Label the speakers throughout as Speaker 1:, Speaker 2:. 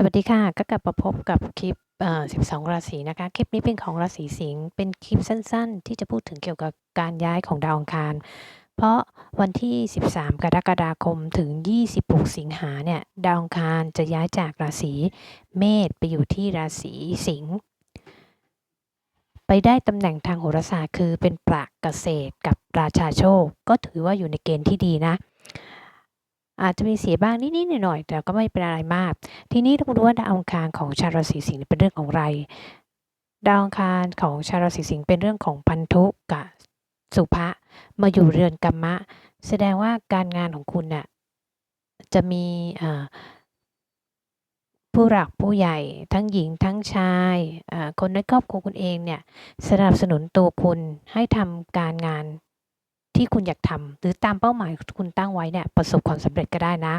Speaker 1: สวัสดีค่ะ ก็กลับมาพบกับคลิปเอ่อ12 ราศีนะคะ คลิปนี้เป็นของราศีสิงห์ เป็นคลิปสั้นๆ ที่จะพูดถึงเกี่ยวกับการย้ายของดาวอังคาร เพราะวันที่ 13 กรกฎาคมถึง 26 สิงหาเนี่ย ดาวอังคารจะย้ายจากราศีเมษไปอยู่ที่ราศีสิงห์ ไปได้ตำแหน่งทางโหราศาสตร์คือเป็นปราเกษตรกับราชาโชค ก็ถือว่าอยู่ในเกณฑ์ที่ดีนะ อาจจะมีเสียบ้างนิดๆหน่อยๆแต่ก็ไม่เป็นอะไรมาก ทีนี้ต้องรู้ว่าดาวอังคารของชาวราศีสิงห์เป็นเรื่องของอะไร ดาวอังคารของชาวราศีสิงห์เป็นเรื่องของพันธุกับสุภะมาอยู่เรือนกรรมะ แสดงว่าการงานของคุณน่ะจะมีผู้หลักผู้ใหญ่ทั้งหญิงทั้งชายคนในครอบครัวคุณเองเนี่ยสนับสนุนตัวคุณให้ทำการงาน ที่คุณอยากทำหรือตามเป้าหมายคุณตั้งไว้เนี่ยประสบความสำเร็จก็ได้นะ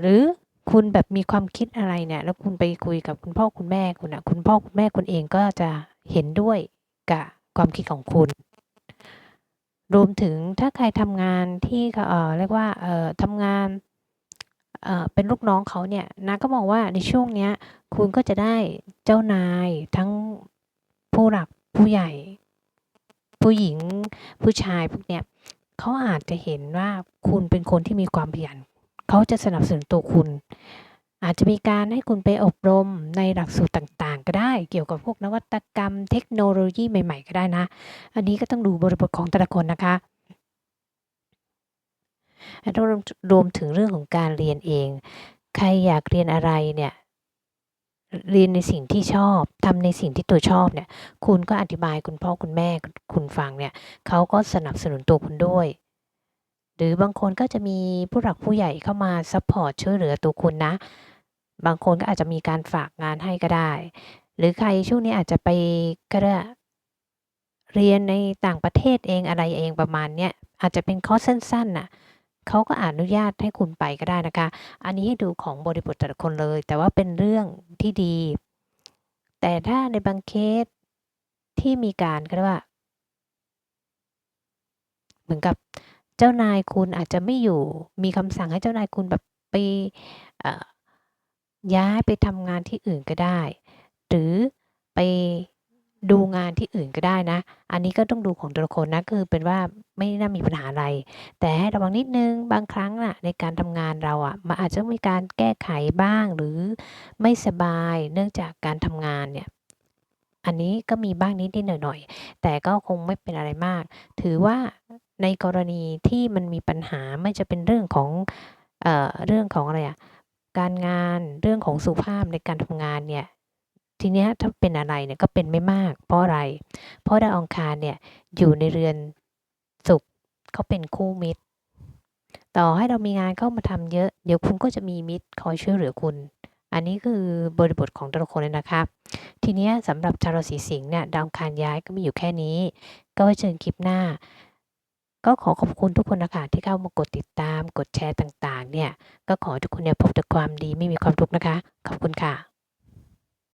Speaker 1: หรือคุณแบบมีความคิดอะไรเนี่ย แล้วคุณไปคุยกับคุณพ่อคุณแม่คุณอะคุณพ่อคุณแม่คุณเองก็จะเห็นด้วยกับความคิดของคุณ รวมถึงถ้าใครทำงานที่เอ่อเรียกว่าเอ่อทำงานเอ่อเป็นลูกน้องเขาเนี่ยนะก็มองว่าในช่วงเนี้ย คุณก็จะได้เจ้านายทั้งผู้หลักผู้ใหญ่ ผู้หญิงผู้ชายพวกเนี้ยเขาอาจจะเห็นว่าคุณเป็นคนที่มีความขยันเขาจะสนับสนุนตัวคุณ อาจจะมีการให้คุณไปอบรมในหลักสูตรต่างๆ ก็ได้ เกี่ยวกับพวกนวัตกรรม เทคโนโลยีใหม่ ๆ ก็ได้นะ อันนี้ก็ต้องดูบริบทของแต่ละคนนะคะรวมรวมถึงเรื่องของการเรียนเอง ใครอยากเรียนอะไรเนี่ย เรียนในสิ่งที่ชอบทำในสิ่งที่ตัวชอบเนี่ย คุณก็อธิบายคุณพ่อคุณแม่คุณฟังเนี่ยเขาก็สนับสนุนตัวคุณด้วย หรือบางคนก็จะมีผู้หลักผู้ใหญ่เข้ามาซัพพอร์ตช่วยเหลือตัวคุณนะ บางคนก็อาจจะมีการฝากงานให้ก็ได้ หรือใครช่วงนี้อาจจะไปก็ได้เรียนในต่างประเทศเองอะไรเองประมาณเนี้ยอาจจะเป็นคอร์สสั้นๆน่ะ เขาก็อนุญาตให้คุณไปก็ได้นะคะ อันนี้ให้ดูของบริบทแต่ละคนเลย แต่ว่าเป็นเรื่องที่ดี แต่ถ้าในบางเคสที่มีการก็เรียกว่า เหมือนกับเจ้านายคุณอาจจะไม่อยู่ มีคำสั่งให้เจ้านายคุณแบบไปย้ายไปทำงานที่อื่นก็ได้ หรือไป ดูงานที่อื่นก็ได้นะ อันนี้ก็ต้องดูของแต่ละคนนะคือเป็นว่าไม่น่ามีปัญหาอะไร แต่ให้ระวังนิดนึงบางครั้งน่ะในการทำงานเราอะ่ะมันอาจจะมีการแก้ไขบ้างหรือไม่สบายเนื่องจากการทำงานเนี่ยอันนี้ก็มีบ้างนิดนิดหน่อยหน่อยแต่ก็คงไม่เป็นอะไรมาก ถือว่าในกรณีที่มันมีปัญหาไม่จะเป็นเรื่องของเอ่อเรื่องของอะไรอะการงานเรื่องของสุขภาพในการทำงานเนี่ย ทีเนี้ยถ้าเป็นอะไรเนี่ยก็เป็นไม่มาก เพราะอะไร เพราะดาวอังคารเนี่ยอยู่ในเรือนศุกร์เขาเป็นคู่มิตร ต่อให้เรามีงานเข้ามาทำเยอะ เดี๋ยวคุณก็จะมีมิตรคอยช่วยเหลือคุณ อันนี้คือบริบทของแต่ละคนเลยนะครับทีนี้สำหรับชาวราศีสิงห์เนี่ยดาวอังคารย้ายก็มีอยู่แค่นี้ ก็ไว้เจอคลิปหน้าก็ขอขอบคุณทุกคนนะคะที่เข้ามากดติดตาม กดแชร์ต่างๆ เนี่ย ก็ขอทุกคนเนี่ยพบแต่ความดีไม่มีความทุกข์นะคะ ขอบคุณค่ะ